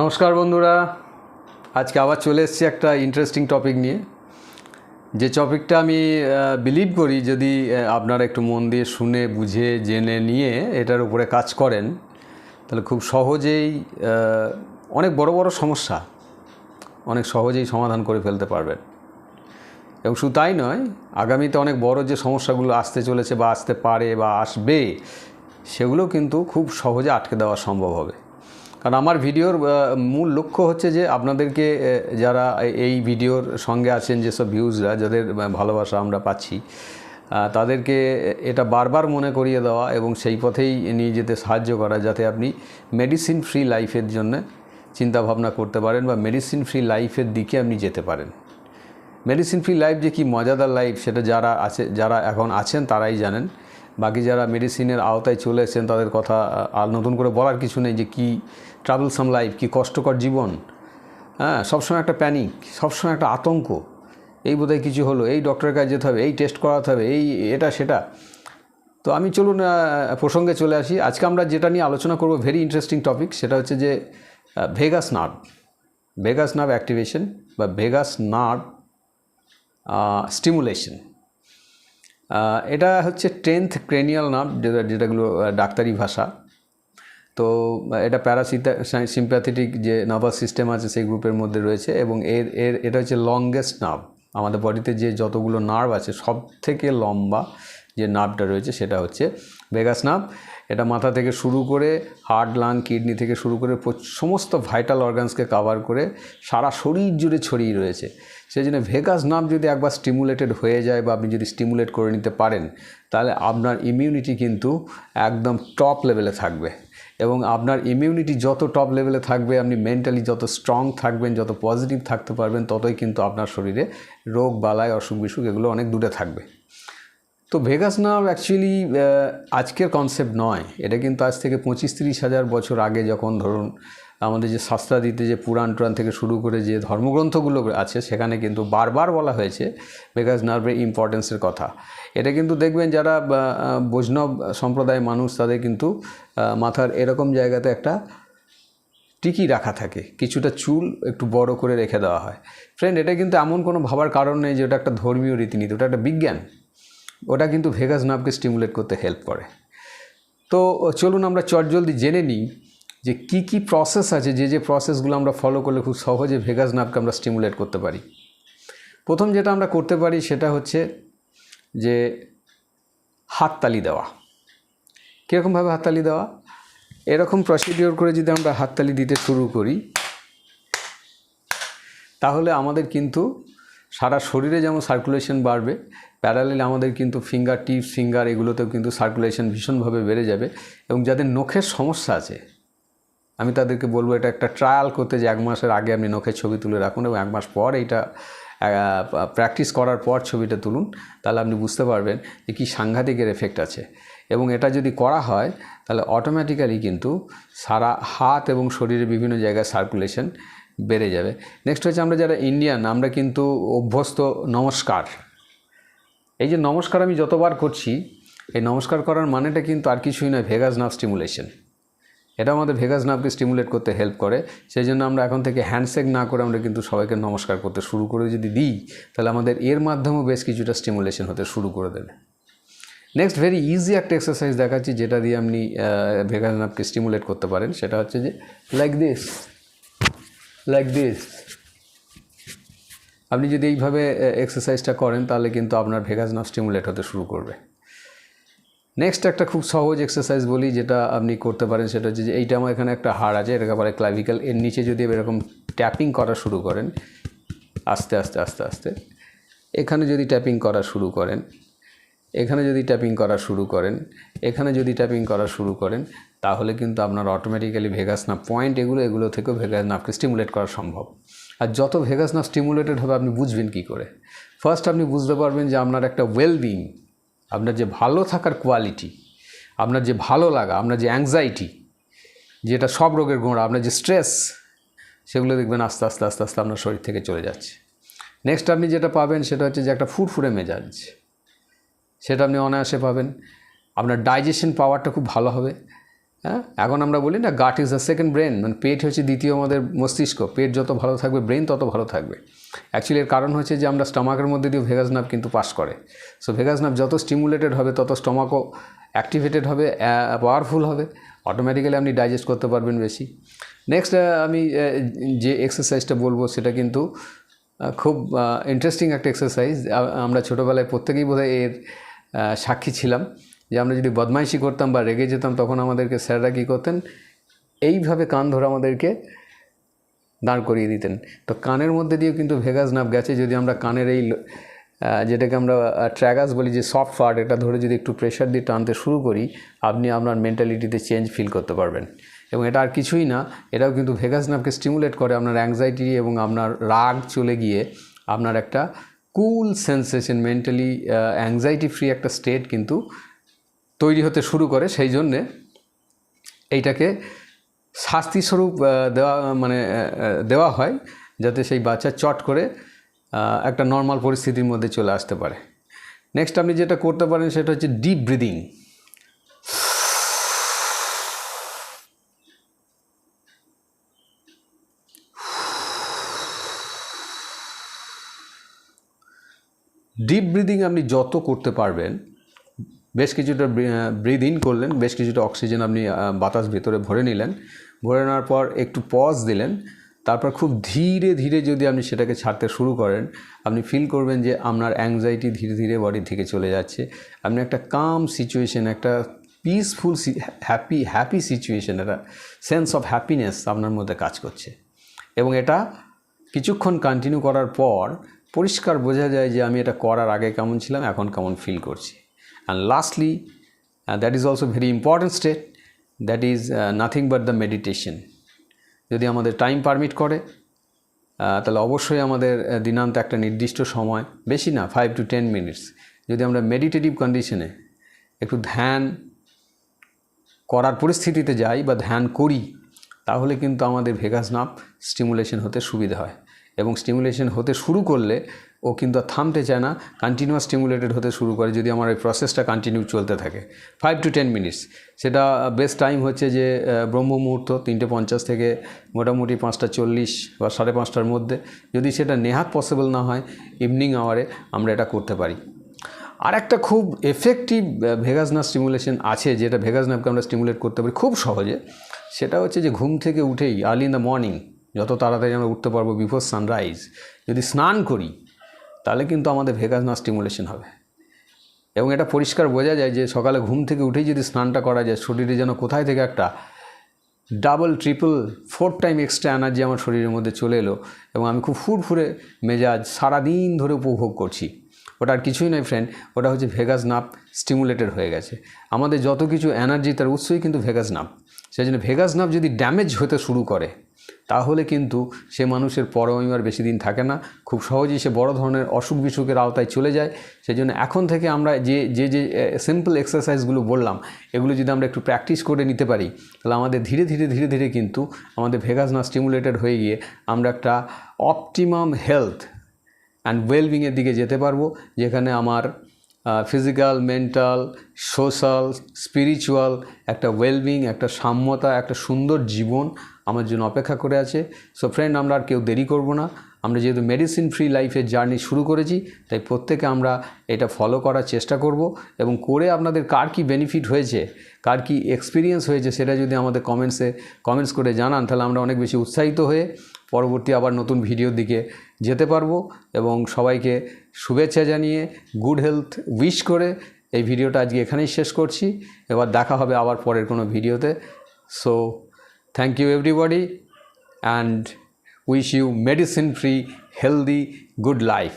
নমস্কার বন্ধুরা। আজকে আবার চলে এসেছি একটা ইন্টারেস্টিং টপিক নিয়ে। যে টপিকটা আমি বিলিভ করি, যদি আপনারা একটু মন দিয়ে শুনে, বুঝে, জেনে নিয়ে এটার উপরে কাজ করেন, তাহলে খুব সহজেই অনেক বড় বড় সমস্যা অনেক সহজেই সমাধান করে ফেলতে পারবেন। এবং শুধু তাই নয়, আগামীতে অনেক বড় যে সমস্যাগুলো আসতে চলেছে বা আসতে পারে বা আসবে, সেগুলো কিন্তু খুব সহজে আটকে দেওয়া সম্ভব হবে। কারণ আমার ভিডিওর মূল লক্ষ্য হচ্ছে যে আপনাদেরকে যারা এই ভিডিওর সঙ্গে আছেন যেসব ভিউজরা যাদের ভালোবাসা আমরা পাচ্ছি তাদেরকে এটা বারবার মনে করিয়ে দেওয়া এবং সেই পথেই নিয়ে যেতে সাহায্য করা যাতে আপনি মেডিসিন ফ্রি লাইফের জন্য চিন্তা ভাবনা করতে পারেন বা মেডিসিন ফ্রি লাইফের দিকে আপনি যেতে পারেন। মেডিসিন ফ্রি লাইফ যে কি মজাদার লাইফ সেটা যারা আছে, যারা এখন আছেন তারাই জানেন। বাকি যারা মেডিসিনের আওতায় চলে এসেছেন, তাদের কথা আর নতুন করে বলার কিছু নেই যে কি ট্রাভেলসাম লাইফ কি কষ্টকর জীবন। হ্যাঁ সবসময় একটা প্যানিক সবসময় একটা আতঙ্ক। এই বোধহয় কিছু হলো, এই ডক্টরের কাছে যেতে হবে, এই টেস্ট করাতে হবে, এই এটা, সেটা। তো আমি চলুন প্রসঙ্গে চলে আসি। আজকে আমরা যেটা নিয়ে আলোচনা করব ভেরি ইন্টারেস্টিং টপিক সেটা হচ্ছে যে vagus nerve vagus nerve activation বা ভেগাস নার্ভ স্টিমুলেশন এটা হচ্ছে টেন্থ ক্রেনিয়াল নার্ভ যেটা, যেটাগুলো ডাক্তারি ভাষা। তো, এটা প্যারাসিটা সিম্প্যাথেটিক যে নার্ভাস সিস্টেম আছে, সেই গ্রুপের মধ্যে রয়েছে এবং এর এর, এটা হচ্ছে লংগেস্ট নার্ভ আমাদের বডিতে যে যতগুলো নার্ভ আছে সব থেকে লম্বা যে নার্ভটা রয়েছে, সেটা হচ্ছে ভেগাস নার্ভ এটা মাথা থেকে শুরু করে হার্ট লাং কিডনি থেকে শুরু করে সমস্ত ভাইটাল অর্গানসকে কাভার করে সারা শরীর জুড়ে ছড়িয়ে রয়েছে। সেই জন্য ভেগাস নার্ভ যদি একবার স্টিমুলেটেড হয়ে যায় বা আপনি যদি স্টিমুলেট করে নিতে পারেন, তাহলে আপনার ইমিউনিটি কিন্তু একদম টপ লেভেলে থাকবে। এবং আপনার ইমিউনিটি যত টপ লেভেলে থাকবে, আপনি মেন্টালি যত স্ট্রং থাকবেন, যত পজিটিভ থাকতে পারবেন, ততই কিন্তু আপনার শরীরে রোগ বালায় অসুখ বিসুখ এগুলো অনেক দূরে থাকবে। তো ভেগাস নার্ভ অ্যাকচুয়ালি আজকের কনসেপ্ট নয়। এটা কিন্তু আজ থেকে পঁচিশ তিরিশ হাজার বছর আগে যখন ধরুন, আমাদের যে শাস্ত্রাদিতে যে পুরাণ টুরাণ থেকে শুরু করে যে ধর্মগ্রন্থগুলো আছে, সেখানে কিন্তু বারবার বলা হয়েছে ভেগাস নার্ভের ইম্পর্টেন্সের কথা। এটা কিন্তু দেখবেন যারা বৈষ্ণব সম্প্রদায়ের মানুষ, তাদের কিন্তু মাথার এরকম জায়গাতে একটা টিকি রাখা থাকে। কিছুটা চুল একটু বড় করে রেখে দেওয়া হয়। ফ্রেন্ড এটা কিন্তু এমন কোনো ভাবার কারণ নেই যে ওটা একটা ধর্মীয় রীতিনীতি, ওটা একটা বিজ্ঞান। ওটা কিন্তু ভেগাস নার্ভকে স্টিমুলেট করতে হেল্প করে। তো, চলুন আমরা চটজলদি জেনে নিই যে কি কি প্রসেস আছে, যে যে প্রসেসগুলো আমরা ফলো করলে খুব সহজে ভেগাস নার্ভকে আমরা স্টিমুলেট করতে পারি। প্রথম যেটা আমরা করতে পারি সেটা হচ্ছে যে হাততালি দেওয়া। কীরকমভাবে হাততালি দেওয়া? এরকম প্রসিডিওর করে যদি আমরা হাততালি দিতে শুরু করি, তাহলে আমাদের কিন্তু সারা শরীরে যেমন সার্কুলেশন বাড়বে প্যারালেল আমাদের কিন্তু ফিঙ্গার টিপস ফিঙ্গার এগুলোতেও কিন্তু সার্কুলেশন ভীষণভাবে বেড়ে যাবে এবং যাদের নখের সমস্যা আছে, আমি তাদেরকে বলব এটা একটা ট্রায়াল করতে যে এক মাসের আগে আপনি নখের ছবি তুলে রাখুন এবং এক মাস পর এইটা প্র্যাকটিস করার পর ছবিটা তুলুন, তাহলে আপনি বুঝতে পারবেন যে কী সাংঘাতিকের এফেক্ট আছে। এবং এটা যদি করা হয়, তাহলে অটোমেটিক্যালি কিন্তু সারা হাত এবং শরীরের বিভিন্ন জায়গায় সার্কুলেশন বেড়ে যাবে। নেক্সট হচ্ছে আমরা যারা ইন্ডিয়ান আমরা কিন্তু অভ্যস্ত, নমস্কার। এই যে নমস্কার আমি যতবার করছি, এই নমস্কার করার মানেটা কিন্তু আর কিছুই নয় ভেগাস নার্ভ স্টিমুলেশন এটা আমাদের ভেগাস নার্ভকে স্টিমুলেট করতে হেল্প করে। সেই জন্য আমরা এখন থেকে হ্যান্ডশেক না করে আমরা কিন্তু সবাইকে নমস্কার করতে শুরু করে যদি দিই, তাহলে আমাদের এর মাধ্যমেও বেশ কিছুটা স্টিমুলেশন হতে শুরু করে দেবে। নেক্সট ভেরি ইজি একটা এক্সারসাইজ দেখাচ্ছি, যেটা দিয়ে আপনি ভেগাস নার্ভকে স্টিমুলেট করতে পারেন। সেটা হচ্ছে যে লাইক দিস লাইক দিস আপনি যদি এইভাবে এক্সারসাইজটা করেন, তাহলে কিন্তু আপনার ভেগাস নার্ভ স্টিমুলেট হতে শুরু করবে। নেক্সট একটা খুব সহজ এক্সারসাইজ বলি, যেটা আপনি করতে পারেন, সেটা হচ্ছে যে এইটা আমার এখানে একটা হাড় আছে, এটাকে বলে ক্লাভিক্যাল এর নিচে যদি এরকম ট্যাপিং করা শুরু করেন, আস্তে আস্তে আস্তে আস্তে, এখানে যদি ট্যাপিং করা শুরু করেন এখানে যদি ট্যাপিং করা শুরু করেন, এখানে যদি ট্যাপিং করা শুরু করেন, তাহলে কিন্তু আপনার অটোমেটিক্যালি ভেগাস নার্ভ পয়েন্ট এগুলো এগুলো থেকেও ভেগাস নার্ভকে স্টিমুলেট করা সম্ভব। আর যত ভেগাস নার্ভ স্টিমুলেটেড হবে, আপনি বুঝবেন কী করে? ফার্স্ট আপনি বুঝতে পারবেন যে আপনার একটা ওয়েলবিং আপনার যে ভালো থাকার কোয়ালিটি আপনার যে ভালো লাগা, আপনার যে অ্যাংজাইটি যেটা সব রোগের গোড়া আপনার যে স্ট্রেস সেগুলো দেখবেন আস্তে আস্তে আস্তে আস্তে আপনার শরীর থেকে চলে যাচ্ছে। নেক্সট আপনি যেটা পাবেন, সেটা হচ্ছে যে একটা ফুরফুরে মেজাজ। সেটা আপনি অনায়াসে পাবেন। আপনার ডাইজেশন পাওয়ারটা খুব ভালো হবে। হ্যাঁ? এখন আমরা বলি না gut is the second brain মানে পেট হচ্ছে দ্বিতীয় আমাদের মস্তিষ্ক। পেট যত ভালো থাকবে ব্রেন তত ভালো থাকবে। অ্যাকচুয়ালি এর কারণ হচ্ছে যে আমরা স্টমাকের মধ্যে দিয়ে ভেগাস নাভ কিন্তু পাস করে। সো ভেগাস নাভ যত স্টিমুলেটেড হবে, তত স্টমাকও অ্যাক্টিভেটেড হবে পাওয়ারফুল হবে। অটোমেটিক্যালি আপনি ডাইজেস্ট করতে পারবেন বেশি। নেক্সট আমি যে এক্সারসাইজটা বলব, সেটা কিন্তু খুব ইন্টারেস্টিং একটা এক্সারসাইজ আমরা ছোটোবেলায় প্রত্যেকেই বোধহয় এর সাক্ষী ছিলাম যে আমরা যদি বদমাইশি করতাম বা রেগে যেতাম, তখন আমাদেরকে স্যাররা কী করতেন? এইভাবে কান ধরে আমাদেরকে দাঁড় করিয়ে দিতেন। তো কানের মধ্যে দিয়েও কিন্তু ভেগাস নাভ গেছে। যদি আমরা কানের এই যেটাকে আমরা ট্র্যাগাস বলি, যে সফট পার্ট, এটা ধরে যদি একটু প্রেশার দিয়ে টানতে শুরু করি, আপনি আপনার মেন্টালিটিতে চেঞ্জ ফিল করতে পারবেন। এবং এটা আর কিছুই না, এটাও কিন্তু ভেগাস নাভকে স্টিমুলেট করে আপনার অ্যাংজাইটি এবং আপনার রাগ চলে গিয়ে আপনার একটা cool sensation mentally anxiety free একটা স্টেট কিন্তু তৈরি হতে শুরু করে সেই জন্যে এইটাকে শাস্তিস্বরূপ দেওয়া মানে দেওয়া হয় যাতে সেই বাচ্চা চট করে একটা নর্মাল পরিস্থিতির মধ্যে চলে আসতে পারে। নেক্সট আপনি যেটা করতে পারেন সেটা হচ্ছে ডিপ ব্রিদিং ডিপ ব্রিদিং আপনি যত করতে পারবেন, বেশ কিছুটা ব্রিদ ইন করলেন, বেশ কিছুটা অক্সিজেন আপনি বাতাস ভেতরে ভরে নিলেন, ভরে নেওয়ার পর একটু পজ দিলেন, তারপর খুব ধীরে ধীরে যদি আপনি সেটাকে ছাড়তে শুরু করেন, আপনি ফিল করবেন যে আপনার অ্যাংজাইটি ধীরে ধীরে বডি থেকে চলে যাচ্ছে। আপনি একটা কাম সিচুয়েশন একটা পিসফুল হ্যাপি হ্যাপি সিচুয়েশন একটা সেন্স অফ হ্যাপিনেস আপনার মধ্যে কাজ করছে। এবং এটা কিছুক্ষণ কন্টিনিউ করার পর পরিষ্কার বোঝা যায় যে আমি এটা করার আগে কেমন ছিলাম, এখন কেমন ফিল করছি। And lastly that is also very important state that is nothing but the meditation যদি আমাদের টাইম পারমিট করে তাহলে অবশ্যই আমাদের দিনান্ত একটা নির্দিষ্ট সময়, বেশি না ফাইভ টু টেন মিনিটস যদি আমরা মেডিটেটিভ কন্ডিশনে একটু ধ্যান করার পরিস্থিতিতে যাই বা ধ্যান করি, তাহলে কিন্তু আমাদের ভেগাস নাপ স্টিমুলেশন হতে সুবিধা হয়। এবং স্টিমুলেশন হতে শুরু করলে ও কিন্তু আর থামতে চায় না কন্টিনিউয়াস স্টিমুলেটেড হতে শুরু করে যদি আমার এই প্রসেসটা কন্টিনিউ চলতে থাকে। ফাইভ টু টেন মিনিটস সেটা বেস্ট টাইম হচ্ছে যে ব্রহ্ম মুহূর্ত, তিনটে পঞ্চাশ থেকে মোটামুটি পাঁচটা চল্লিশ বা সাড়ে পাঁচটার মধ্যে। যদি সেটা নেহাত পসিবল না হয় ইভিনিং আওয়ারে আমরা এটা করতে পারি। আর একটা খুব এফেক্টিভ ভেগাস স্টিমুলেশন আছে, যেটা ভেগাস আমরা স্টিমুলেট করতে পারি খুব সহজে। সেটা হচ্ছে যে ঘুম থেকে উঠেই আর্লি ইন দ্য মর্নিং যত তাড়াতাড়ি আমরা উঠতে পারব বিফোর সানরাইজ যদি স্নান করি, তাহলে কিন্তু আমাদের ভেগাস নার্ভ স্টিমুলেশন হবে। এবং এটা পরিষ্কার বোঝা যায় যে সকালে ঘুম থেকে উঠেই যদি স্নানটা করা যায়, শরীরে যেন কোথায় থেকে একটা double triple four time extra energy আমার শরীরের মধ্যে চলে এলো এবং আমি খুব ফুরফুরে মেজাজ সারাদিন ধরে উপভোগ করছি। ওটা আর কিছুই নয় ফ্রেন্ড ওটা হচ্ছে ভেগাস নাপ স্টিমুলেটেড হয়ে গেছে। আমাদের যত কিছু এনার্জি তার উৎসই কিন্তু ভেগাস নাপ সেই জন্য ভেগাস নাপ যদি ড্যামেজ হতে শুরু করে তাহলে কিন্তু সে মানুষের পরমিমার বেশি দিন থাকে না। খুব সহজেই সে বড় ধরনের অসুখ বিসুখের আওতায় চলে যায়। সেই জন্য এখন থেকে আমরা যে যে যে সিম্পল এক্সারসাইজগুলো বললাম, এগুলো যদি আমরা একটু প্র্যাকটিস করে নিতে পারি, তাহলে আমাদের ধীরে ধীরে ধীরে ধীরে কিন্তু আমাদের ভেগাস না স্টিমুলেটেড হয়ে গিয়ে আমরা একটা অপটিমাম হেলথ অ্যান্ড ওয়েলবিংয়ের দিকে যেতে পারব, যেখানে আমার ফিজিক্যাল মেন্টাল সোশ্যাল স্পিরিচুয়াল একটা ওয়েলবিং একটা সাম্যতা, একটা সুন্দর জীবন আমার জন্য অপেক্ষা করে আছে। সো ফ্রেন্ড আমরা আর কেউ দেরি করব না। আমরা যেহেতু মেডিসিন ফ্রি লাইফের জার্নি শুরু করেছি, তাই প্রত্যেকে আমরা এটা ফলো করার চেষ্টা করব এবং করে আপনাদের কার কি বেনিফিট হয়েছে, কার কি এক্সপিরিয়েন্স হয়েছে সেটা যদি আমাদের কমেন্টসে কমেন্টস করে জানান, তাহলে আমরা অনেক বেশি উৎসাহিত হয়ে পরবর্তী আবার নতুন ভিডিওর দিকে যেতে পারব এবং সবাইকে শুভেচ্ছা জানিয়ে গুড হেলথ উইশ করে এই ভিডিওটা আজকে এখানেই শেষ করছি। এবার দেখা হবে আবার পরের কোনো ভিডিওতে। So thank you everybody and wish you medicine free healthy good life